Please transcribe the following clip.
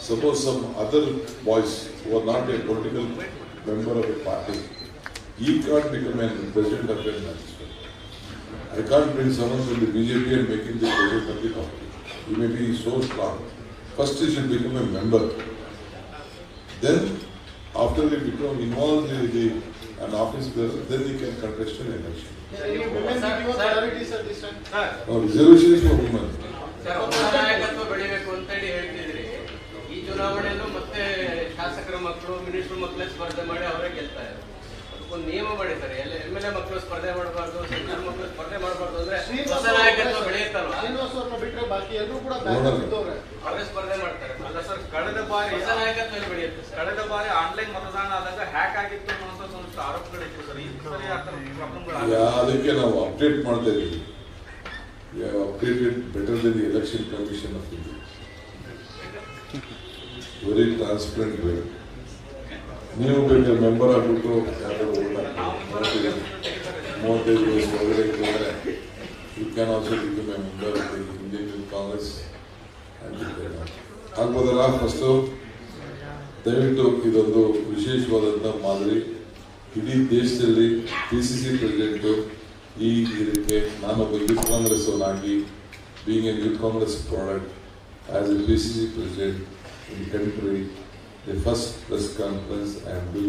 suppose some other boys who are not a political member of a party, he can't become a president of a. I can't bring someone from the BJP and make him the president of the party. He may be so strong. First he should become a member. Then, after he become involved in the, an office bearer, then he can contest an election. Women give you at this time? Now, reservation is for women. ಮಕ್ಕಳು minister ಮಕ್ಕಳೇ ಸ್ಪರ್ಧೆ ಮಾಡಿ ಅವರೇ ಗೆಲ್ತಾರೆ ಅದಕ್ಕೊಂದು ನಿಯಮ ಮಾಡಿದ್ದಾರೆ. ಎಲ್ಲ ಎಂ ಎಲ್ ಎ ಮಕ್ಕಳು ಸ್ಪರ್ಧೆ ಮಾಡಬಾರ್ದು ಸಣ್ಣ ಮಕ್ಕಳು ಸ್ಪರ್ಧೆ ಮಾಡಬಾರ್ದು ಅಂದ್ರೆ ಹೊಸ ನಾಯಕತ್ವ ಶ್ರೀನಿವಾಸ್ ಬಾಕಿ ಎಲ್ಲರೂ ಕೂಡ ಅವರೇ ಸ್ಪರ್ಧೆ ಮಾಡ್ತಾರೆ. ಅಲ್ಲ ಸರ್ ಕಳೆದ ಬಾರಿ ಹೊಸ ನಾಯಕತ್ವ ಬೆಳೆಯುತ್ತೆ ಕಳೆದ ಬಾರಿ ಆನ್ಲೈನ್ ಮತದಾನ ಆದಾಗ ಹ್ಯಾಕ್ ಆಗಿತ್ತು ಅನ್ನುವಂತ ಒಂದಷ್ಟು ಆರೋಪಗಳಿತ್ತು ಸರ್. ಈ ಸರಿ ಆ ಥರ ಪ್ರಾಬ್ಲಮ್ಗಳು ಅದಕ್ಕೆ ನಾವು ಅಪ್ಡೇಟ್ ಮಾಡ್ತಾ ಇದ್ದೀವಿ updated better then the election commission of India very transparent way ನೀವು ಬೇಕಾದ್ರೆ ಮೆಂಬರ್ ಆಗಿಬಿಟ್ಟು ಯಾರು ಮೂವತ್ತೈದು ವಯಸ್ಸು ಒಳಗಡೆ ಇದ್ದರೆ you can also become a member Youth Congress ಆಗ್ಬೋದಲ್ಲ? ಫಸ್ಟು ದಯವಿಟ್ಟು ಇದೊಂದು ವಿಶೇಷವಾದಂಥ ಮಾದರಿ. ಇಡೀ ದೇಶದಲ್ಲಿ ಪಿ ಸಿ ಸಿ ಪ್ರೆಸಿಡೆಂಟು ಈ ಇದಕ್ಕೆ ನಾನೊಬ್ಬ youth Congress ಅವನಾಗಿ being an Youth Congress product as a P C C president in country The first press conference I am doing